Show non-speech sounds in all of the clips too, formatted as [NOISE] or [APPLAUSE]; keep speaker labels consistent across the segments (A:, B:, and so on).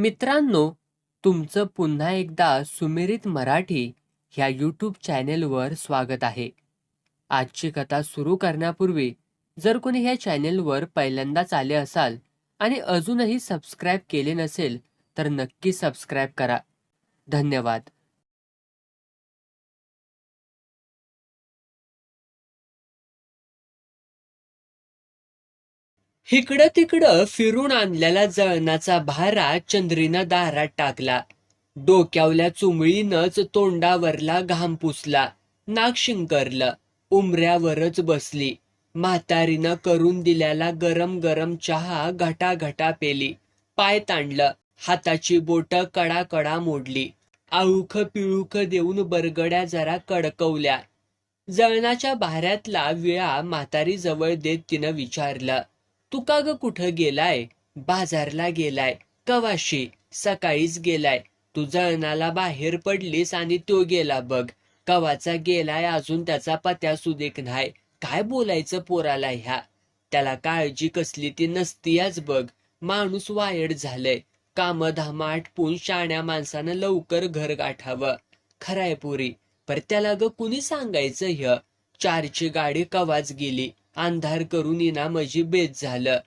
A: मित्रांनो तुमचं पुन्हा एकदा सुमिरित मराठी ह्या यूट्यूब चॅनेलवर स्वागत आहे. आजची कथा सुरू करण्यापूर्वी जर कोणी ह्या चॅनेलवर पहिल्यांदाच आले असाल आणि अजूनही सबस्क्राईब केले नसेल तर नक्की सबस्क्राईब करा. धन्यवाद. इकडं तिकडं फिरून आणलेला जळणाचा भारा चंद्रीनं दारात टाकला. डोक्यावल्या चुमळीनच तोंडावरला घाम पुसला. नाक शिंकरलं. उमऱ्यावरच बसली. म्हातारीनं करून दिल्याला गरम गरम चहा घटा घटा पेली. पाय ताणलं. हाताची बोट कडा कडा मोडली. आऊख पिळूख देऊन बरगड्या जरा कडकवल्या. जळणाच्या भाऱ्यातला विळा म्हातारी जवळ देत तिनं विचारलं तू का ग कुठं गेलाय? बाजारला गेलाय. कवाशी? सकाळीच गेलाय. तू जळणाला बाहेर पडलीस आणि तो गेला बघ. कवाचा गेलाय अजून त्याचा पत्या सुदेक नाही. काय बोलायचं पोराला ह्या? त्याला काळजी कसली ती नसतीयाच बघ. माणूस वायड झालंय. कामधाम आटपून शाण्या माणसानं लवकर घर गाठावं. खराय पुरी. पर त्याला ग कुणी सांगायचं ह्य? चारची गाडी कवाच गेली. अंधार करून इना मजी बेत झालं.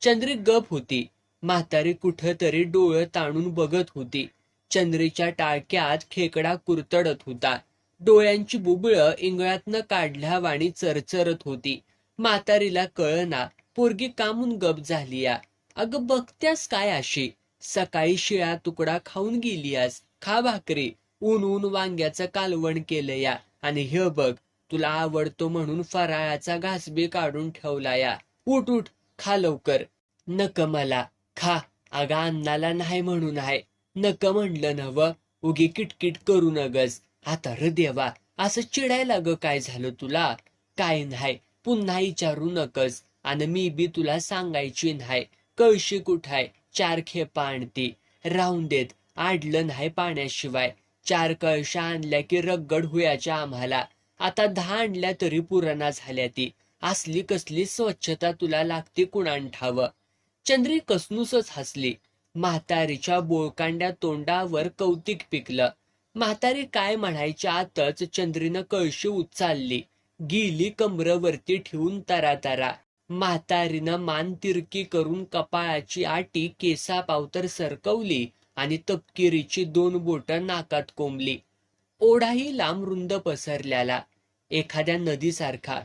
A: चंद्री गप होती. म्हातारी कुठं तरी डोळं ताणून बघत होती. चंद्रीच्या टाळक्यात खेकडा कुरतडत होता. डोळ्यांची बुबळं इंगळातनं काढल्या वाणी चरचरत होती. म्हातारीला कळना पोरगी कामून गप झाली या अगं बघत्यास काय अशी? सकाळी शिळा तुकडा खाऊन गेलीयास. खा भाकरी. ऊन ऊन वांग्याचं कालवण केलं या आणि हे बघ तुला आवडतो म्हणून फराळाचा घासबी काढून ठेवला या उठ उठ खा लवकर. नक मला खा. अगा अन्नाला नाही म्हणून आहे. नक म्हणलं नव. उगी किटकिट करू नगस. आता र देवा असं चिडायला ग काय झालं तुला? काय नाही पुन्हा विचारू नकस. आणि मी बी तुला सांगायची नाही. कळशी कुठाय? चार खेपा आणती. राहून देत आडलं नाही पाण्याशिवाय. चार कळशा आणल्या की रगड हुयाच्या आम्हाला. आता दहा आणल्या तरी पुराणा झाल्या ती. असली कसली स्वच्छता तुला लागते कुणान ठावं चंद्री कसनूसच हसली. म्हातारीच्या बोळकांड्या तोंडावर कौतिक पिकलं. म्हातारी काय म्हणायच्या आतच चंद्रीनं कळशी उचलली. गेली कमरवरती ठेवून तरा तरा म्हातारीनं मान तिरकी करून कपाळाची आटी केसा पावतर सरकवली आणि तपकिरीची दोन बोट नाकात कोंबली. ओढाही लांबरुंद पसरल्याला एखाद्या नदीसारखा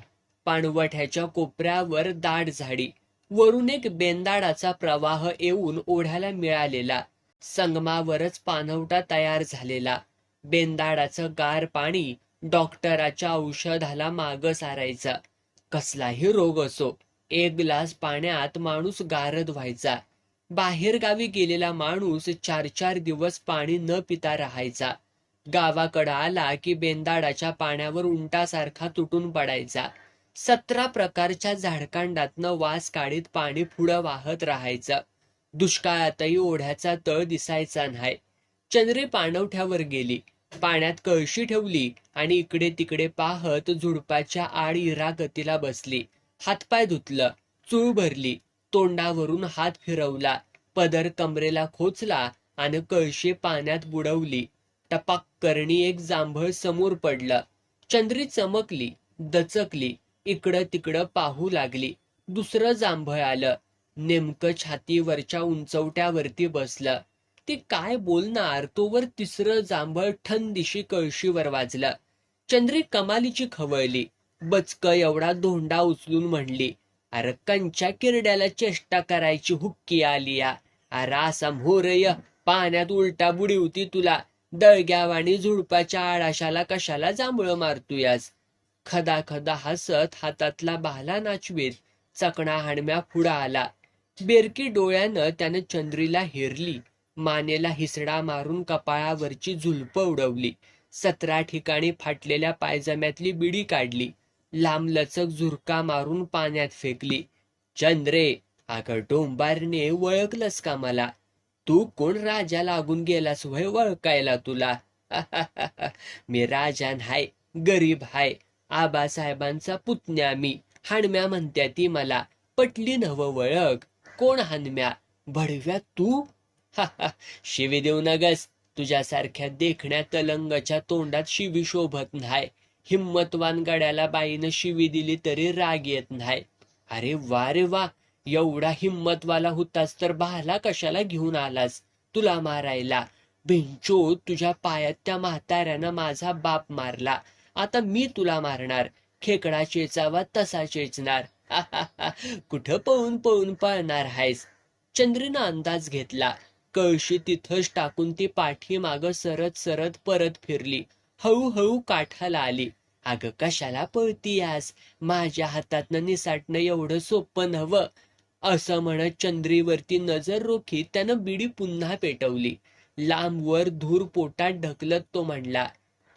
A: पाणवठ्याच्या कोपऱ्यावर दाट झाडी वरून एक बेंदाडाचा प्रवाह येऊन ओढ्याला मिळालेला संगमावरच पानवटा तयार झालेला. बेंदाडाचं गार पाणी डॉक्टराच्या औषधाला माग सारायचा. कसलाही रोग असो एक ग्लास पाण्यात माणूस गारद व्हायचा. बाहेरगावी गेलेला माणूस चार चार दिवस पाणी न पिता राहायचा. गावाकडं आला की बेंदाडाच्या पाण्यावर उंटासारखा तुटून पडायचा. सतरा प्रकारच्या झाडकांडातनं वास काढीत पाणी पुढं वाहत राहायचं. दुष्काळातही ओढ्याचा तळ दिसायचा नाही. चंद्री पाणवठ्यावर गेली. पाण्यात कळशी ठेवली आणि इकडे तिकडे पाहत झुडपाच्या आड इरागतीला बसली. हातपाय धुतलं. चूळ भरली. तोंडावरून हात फिरवला. पदर कमरेला खोचला आणि कळशी पाण्यात बुडवली. टपाक करणी एक जांभळ समोर पडलं. चंद्री चमकली दचकली इकडं तिकडं पाहू लागली. दुसरं जांभळ आलं. नेमकं छातीवरच्या उंचवट्यावरती बसलं. ती काय बोलणार? तोवर तिसरं जांभळ ठन दिशी कळशीवर वाजलं. चंद्री कमालीची खवळली. बचक एवढा धोंडा उचलून म्हणली अरे कंच्या किरड्याला चेष्टा करायची हुक्की आली या. अरे असा मोरय पाण्यात उलटा बुडी होती तुला. दळग्याव आणि झुडपाच्या आळाशाला कशाला जांभळं मारतूयास? खदा खदा हसत हातातला बाला नाचवीत. चकणा हाणम्या पुढा आला. बेरकी डोळ्यानं त्यानं चंद्रीला हेरली. मानेला हिसडा मारून कपाळावरची झुलप उडवली. सतरा ठिकाणी फाटलेल्या पायजम्यातली बिडी काढली. लांबलचक झुरका मारून पाण्यात फेकली. चंद्रे अगं डोंबारने ओळखलंस का मला? तू कोण राजा लागून गेलास वय वळकायला तुला? [LAUGHS] मी राजा हाय गरीब हाय आबासाहेबांचा पुतण्या मी. हाणम्या म्हणत्या ती मला पटली नव वळख. कोण हानम्या भडव्या तू? [LAUGHS] शिवी देऊ नगस तुझ्यासारख्या देखण्या तलंगच्या तोंडात शिवी शोभत नाही हिम्मतवान गड्याला बाईनं शिवी दिली तरी राग येत नाही अरे वा रे वा एवढा हिंमतवाला होतास तर बाला कशाला घेऊन आलास? तुला मारायला. भिंचो तुझ्या पायात त्या म्हाताऱ्यानं माझा बाप मारला. आता मी तुला मारणार. खेकडा चेचावा तसा चेचणार. [LAUGHS] कुठं पळून पळून पळणार आहेस चंद्रीनं अंदाज घेतला. कळशी तिथंच टाकून ती पाठी माग सरत सरत परत फिरली. हळूहळू काठाला आली. अगं कशाला पळतीयास? माझ्या हातातनं निसाटणं एवढं सोपं नव्हं. असं म्हणत चंद्रीवरती नजर रोखीत त्यानं बिडी पुन्हा पेटवली. लांबवर धूर पोटात ढकलत तो म्हणला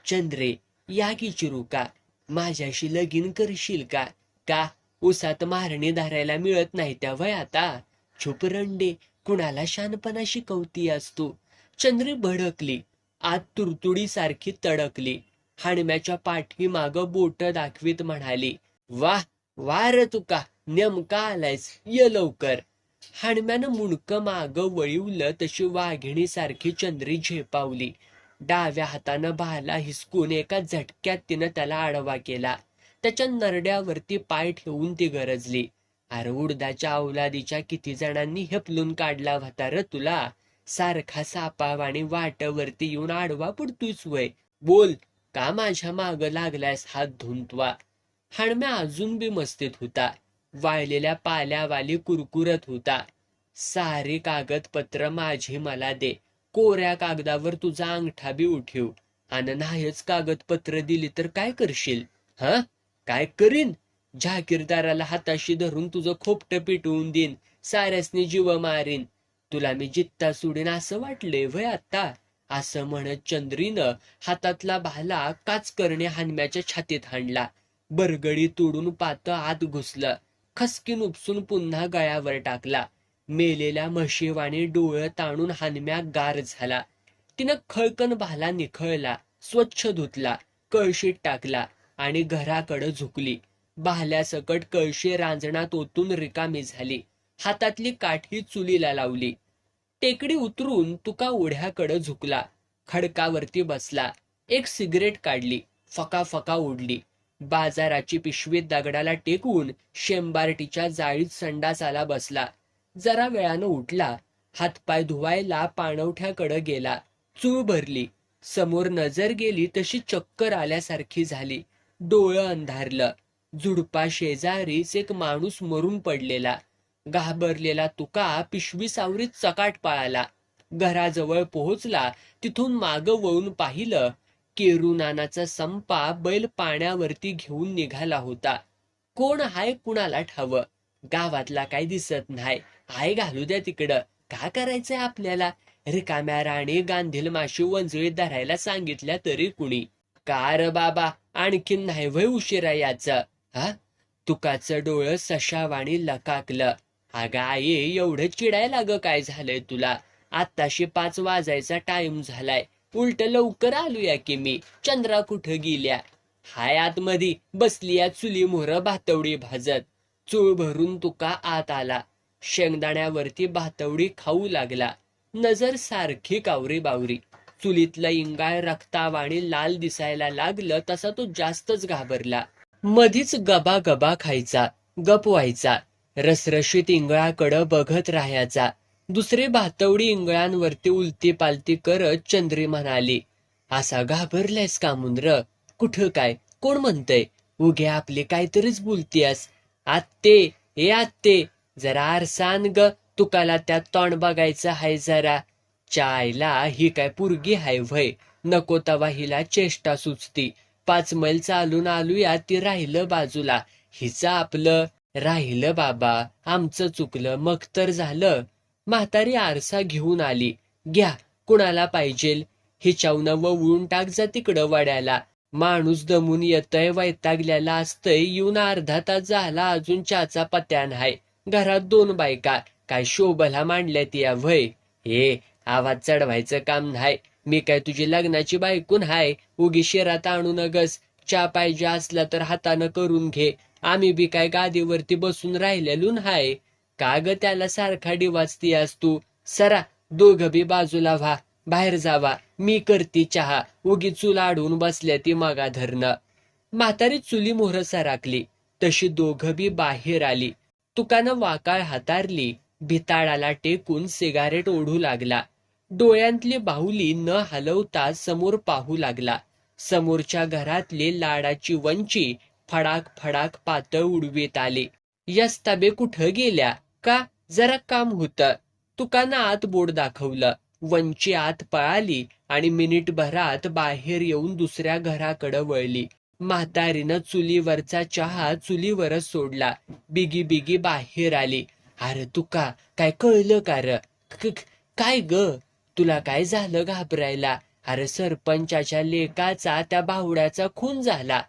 A: चंद्रे या की चिरुका माझ्याशी लगीन करशील का? का उसात मारणी धरायला मिळत नाही त्या वय आता? छुपरंडे कुणाला शानपणा शिकवती तू? चंद्री भडकली. आत तुरतुडी सारखी तडकली. हाणम्याच्या पाठी माग बोट दाखवीत म्हणाली वा वा र तुका! नेमका आलायस. ये लवकर. हाणम्यानं मुंडक माग वळिवलं तशी वाघिणी सारखी चंद्री झेपावली. डाव्या हातानं भाला हिसकून एका झटक्यात तिनं त्याला आडवा केला. त्याच्या नरड्यावरती पाय ठेवून ती गरजली. अरे उडदाच्या अवलादीच्या किती जणांनी हेपलून काढला होता र तुला? सारखा सापावाणी वाटवरती येऊन आडवा पडतोयस वय. बोल का माझ्या माग लागलायस हात धुंतवा हाणम्या अजून बी मस्तीत होता. वाळलेल्या पाल्यावाली कुरकुरत होता. सारी कागदपत्र माझी मला दे. कोऱ्या कागदावर तुझा अंगठा बी उठीव. आणि नाहीच कागदपत्र दिली तर काय करशील? हा? काय करीन? झाकीरदाराला हाताशी धरून तुझं खोपट पिटवून देईन. साऱ्यासनी जीव मारीन. तुला मी जित्ता सोडीन असं वाटले वय आता असं म्हणत चंद्रीनं हातातला भाला काच करणे हानम्याच्या छातीत हाणला. बरगडी तोडून पात आत घुसलं. खसकीन उपसून पुन्हा गळ्यावर टाकला. मेलेल्या म्हशीवाने डोळं ताणून हानम्या गार झाला. तिनं खळकन भाला निखळला स्वच्छ धुतला कळशीत टाकला आणि घराकडं झुकली. भाल्यासकट कळशी रांजणात ओतून रिकामी झाली. हातातली काठी चुलीला लावली. टेकडी उतरून तुका ओढ्याकडं झुकला. खडकावरती बसला. एक सिगरेट काढली. फका फका ओढली. बाजाराची पिशवी दगडाला टेकून शेंबारटीच्या जाळीत संडासाला बसला. जरा वेळानं उठला. हातपाय धुवायला पाणवठ्याकडं गेला. चूळ भरली. समोर नजर गेली तशी चक्कर आल्यासारखी झाली. डोळं अंधारलं. झुडपा शेजारीच एक माणूस मरून पडलेला. घाबरलेला तुका पिशवी सावरीत चकाट पळाला. घराजवळ पोहोचला. तिथून माग वळून पाहिलं केरुनानाचा संपा बैल पाण्यावरती घेऊन निघाला होता. कोण हाय कुणाला ठाव? गावातला काय दिसत नाही. हाय घालू द्या तिकडं. का करायचंय आपल्याला? रिकाम्या राणी गांधील माशी वंजळीत धरायला सांगितल्या तरी कुणी? का र बाबा? आणखीन नाही वय उशिरा याच? हा? तुकाचं डोळं सशावाणी लकाकलं. अगं आई एवढं चिडायला ग काय झालंय तुला? आत्ताशी पाच वाजायचा टाइम झालाय. उलट लवकर आलूया की मी. चंद्रा कुठं गेल्या? हाय आतमधी बसलीया चुली मोहर भातवडी भाजत. चूळ भरून तुका आत आला. शेंगदाण्यावरती भातवडी खाऊ लागला. नजर सारखी कावरी बावरी. चुलीतलं इंगाळ रक्ताव आणि लाल दिसायला लागलं तसा तो जास्तच घाबरला. मधीच गबा गबा खायचा गप व्हायचा रसरशीत इंगळाकडं बघत राहायचा. दुसरे भातवडी इंगळांवरती उलती पालती करत चंद्री म्हणाली असा घाबरलायस का मुंद्र? कुठं काय? कोण म्हणतय? उगे आपले काहीतरीच बोलतीयस. आत्ते हे आत्ते. जरा आरसान ग तुकाला त्यात तोंड बघायचं हाय जरा. चायला ही काय पुरगी हाय व्हय. नको तवा हिला चेष्टा सुचती. पाच मैल चालून आलूया ती राहिलं बाजूला. हिचं आपलं राहिलं बाबा. आमचं चुकलं मग तर झालं. म्हातारी आरसा घेऊन आली. घ्या कुणाला पाहिजेल हिच्यावनं वळून टाक जा तिकडं वाड्याला. माणूस दमून येतय वैतागल्याला असतंय. येऊन अर्धा तास झाला अजून चाचा पत्यान हाय घरात दोन बायका. काय शोभला मांडल्यात या व्हय हे आवाज चढवायचं काम नाही. मी काय तुझी लग्नाची बायकून हाय? उगी शिरात आणू नगस. चा पाहिजे असला तर हातानं करून घे. आम्ही बी काय गादीवरती बसून राहिलेलून हाय. का ग त्याला सारखा डिवाचतीयास तू? सरा दोघं बी बाजूला व्हा. बाहेर जावा. मी करती चहा. उगी चूल आडून बसल्या ती मगा धरणं. म्हातारी चुली मोहर सराकली तशी दोघं बी बाहेर आली. तुकानं वाकाळ हातारली. भिताळाला टेकून सिगारेट ओढू लागला. डोळ्यांतली बाहुली न हलवता समोर पाहू लागला. समोरच्या घरातली लाडाची वंची फडाक फडाक पातळ उडवीत आली. यस्ताबे कुठं गेल्या? का जरा काम होतं. तुकानं आत बोर्ड दाखवलं. वंची आत पळाली आणि मिनिटभरात बाहेर येऊन दुसऱ्या घराकडे वळली. म्हातारीनं चुलीवरचा चहा चुलीवरच सोडला. बिगी बिगी बाहेर आली. अरे तुका काय कळलं का र? काय ग? तुला काय झालं घाबरायला? अरे सरपंचाच्या लेकाचा त्या बाहुड्याचा खून झाला.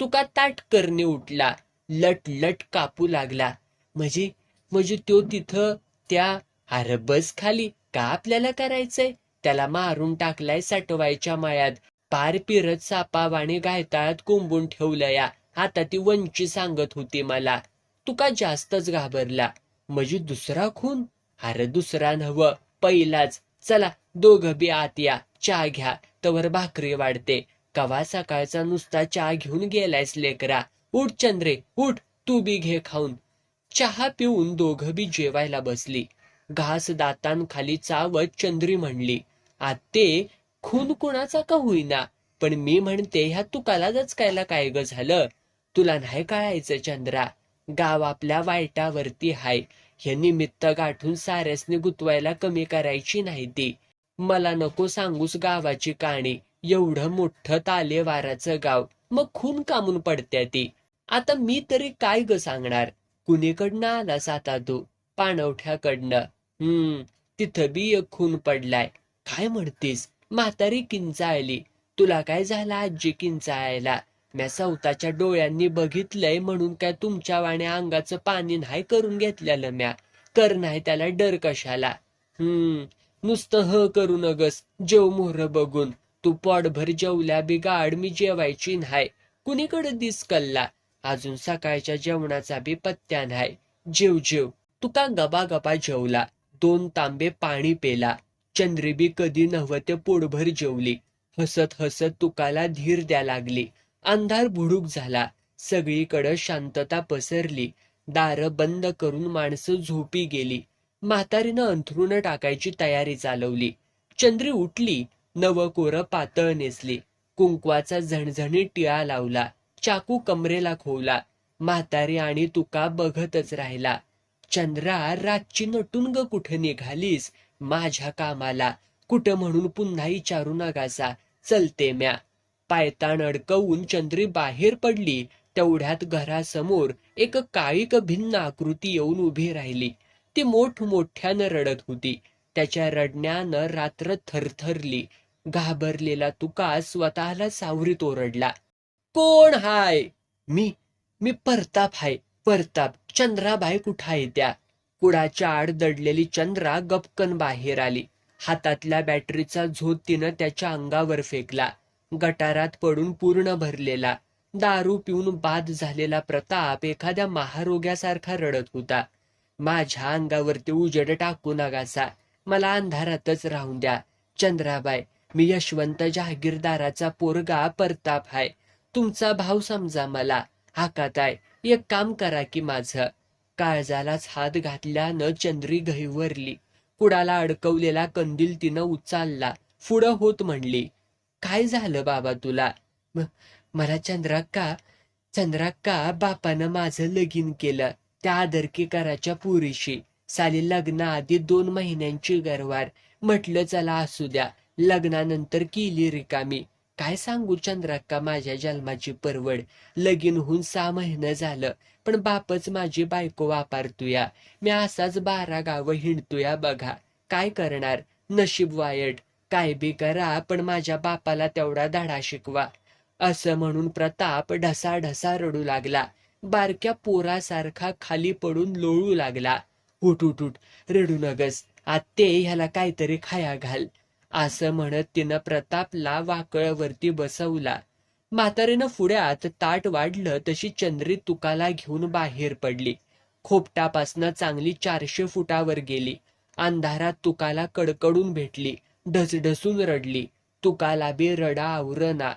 A: तुका ताटकरने उठला. लट लट कापू लागला. म्हणजे म्हणजे तो तिथं त्या अरे बस खाली का आपल्याला करायचंय? त्याला मारून टाकलाय साठवायच्या मायात पार पिरत सापावाने गायताळात कोंबून ठेवलया. आता ती वंची सांगत होती मला. तुका जास्तच घाबरला? म्हणजे दुसरा खून? अरे दुसरा नव पहिलाच. चला दोघं बी आत या. चहा घ्या. तवर भाकरी वाढते. कवा सकाळचा नुसता चहा घेऊन गेलायस लेकरा? उठ चंद्रे उठ. तू बी घे खाऊन. चहा पिऊन दोघबी जेवायला बसली. घास दातांखाली चावत चंद्री म्हणली आते खून कुणाचा का होईना? पण मी म्हणते ह्या तुकालाच कायला काय ग झालं? तुला नाही कळायचं चंद्रा गाव आपल्या वाईटावरती हाय. हे निमित्त गाठून साऱ्यासने गुतवायला कमी करायची नाही ती. मला नको सांगूस गावाची कहाणी एवढं मोठं तालेवाराचं गाव. मग खून कामून पडत्या ती. आता मी तरी काय ग सांगणार? कुणीकडनं आलास आता तू? पाणवठ्याकडनं. हम्म तिथं बी एक खून पडलाय. काय म्हणतीस? म्हातारी किंचाळली. तुला काय झालं आजी किंचाळायला? म्या सवताच्या डोळ्यांनी बघितलंय म्हणून काय तुमच्या वाण्या अंगाचं पाणी नाही करून घेतलेलं म्या. कर नाही त्याला डर कशाला? हम्म नुसतं ह करू नगस जेव मोहर बघून. तू पॉटभर जेवल्या बी गाड मी जेवायची नाही. कुणीकडे दिस कल्ला अजून सकाळच्या जेवणाचा बी पत्त्या नाही. जेव जेव. तुका गबा गबा जेवला. दोन तांबे पाणी पेला. चंद्रीबी कधी नव्हते पोटभर जेवली. हसत हसत तुकाला धीर द्या लागली. अंधार बुडूक झाला. सगळीकडं शांतता पसरली. दार बंद करून माणसं झोपी गेली. म्हातारीनं अंथरुण टाकायची तयारी चालवली. चंद्री उठली. नवकोर पातळ नेसली. कुंकवाचा झणझणी टिळा लावला. चाकू कमरेला खोवला. म्हातारी आणि तुका बघतच राहिला. चंद्रा रातची नटून ग कुठं निघालीस? माझ्या कामाला. कुठं म्हणून पुन्हा विचारू नगासा चलते म्या. पायताण अडकवून चंद्री बाहेर पडली. तेवढ्यात घरासमोर एक काळीक भिन्न आकृती येऊन उभी राहिली. ती मोठमोठ्यानं रडत होती. त्याच्या रडण्यानं रात्र थरथरली. घाबरलेला तुका स्वतःला सावरीत ओरडला. कोण हाय? मी मी परताप हाय परताप. चंद्राबाई कुठं आहे त्या? कुडाच्या आड दडलेली चंद्रा गपकन बाहेर आली. हातातल्या बॅटरीचा झोत तिनं त्याच्या अंगावर फेकला. गटारात पडून पूर्ण भरलेला. दारू पिऊन बाद झालेला प्रताप एखाद्या महारोग्यासारखा रडत होता. माझ्या अंगावरती उजेड टाकू नगासा. मला अंधारातच राहून द्या. चंद्राबाई मी यशवंत जहागीरदाराचा पोरगा परताप हाय. तुमचा भाव समजा मला. हाकाताय एक काम करा की माझं. काळजालाच हात घातल्यानं चंद्री गहिवरली कुडाला अडकवलेला कंदील तिनं उचालला. पुढं होत म्हणली काय झालं बाबा तुला? मला चंद्राक्का चंद्राक्का बापानं माझं लगीन केलं. त्या आदरकीकराच्या पुरीशी. साली लग्नाआधी दोन महिन्यांची गरवार. म्हटलं चला असू द्या. लग्नानंतर केली रिकामी. काय सांगू चंद्राक्का माझ्या जन्माची परवड. लगीन होऊन सहा महिनं झालं. पण बापच माझी बायको वापारतोया. मी असाच बारा गावं हिंडतोया बघा. काय करणार? नशीब वायट. काय बी करा पण माझ्या बापाला तेवढा धडा शिकवा. असं म्हणून प्रताप ढसा ढसा रडू लागला. बारक्या पोरासारखा खाली पडून लोळू लागला. उठ उठ उठ. रडू नगस. आत्ते ह्याला काहीतरी खाया घाल. असं म्हणत तिनं प्रतापला वाकळवरती बसवला. म्हातारीनं पुढ्यात ताट वाढलं तशी चंद्री तुकाला घेऊन बाहेर पडली. खोपटापासनं चांगली चारशे फुटावर गेली. अंधारात तुकाला कडकडून भेटली. ढसढसून रडली. तुकाला बी रडा आवरना.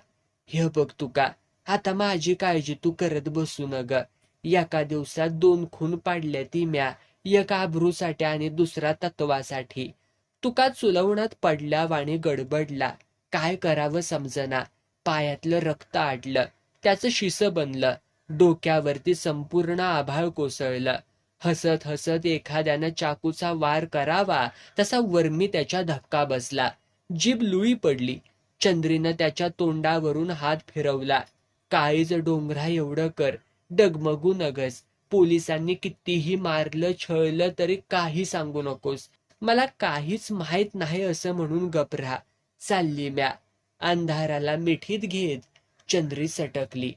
A: हे बघ तुका आता माझी काळजी तू करत बसू न ग एका दिवसात दोन खून पाडल्या ती म्या एक आबरूसाठी आणि दुसरा तत्वासाठी. तुका चुलवणात पडला वाणी गडबडला. काय करावं समजना? पायातलं रक्त आडलं. त्याचं शिस बनलं. डोक्यावरती संपूर्ण आभाळ कोसळलं. हसत हसत एखाद्यानं चाकूचा वार करावा तसा वर्मी त्याच्या धक्का बसला. जीभ लुळी पडली. चंद्रीनं त्याच्या तोंडावरून हात फिरवला. काळीज डोंगरा एवढं कर. डगमगू नगस. पोलिसांनी कितीही मारलं छळलं तरी काही सांगू नकोस. मला काहीच माहीत नाही असं म्हणून गपरा चालली म्या. अंधाराला मिठीत घेत चंद्री सटकली.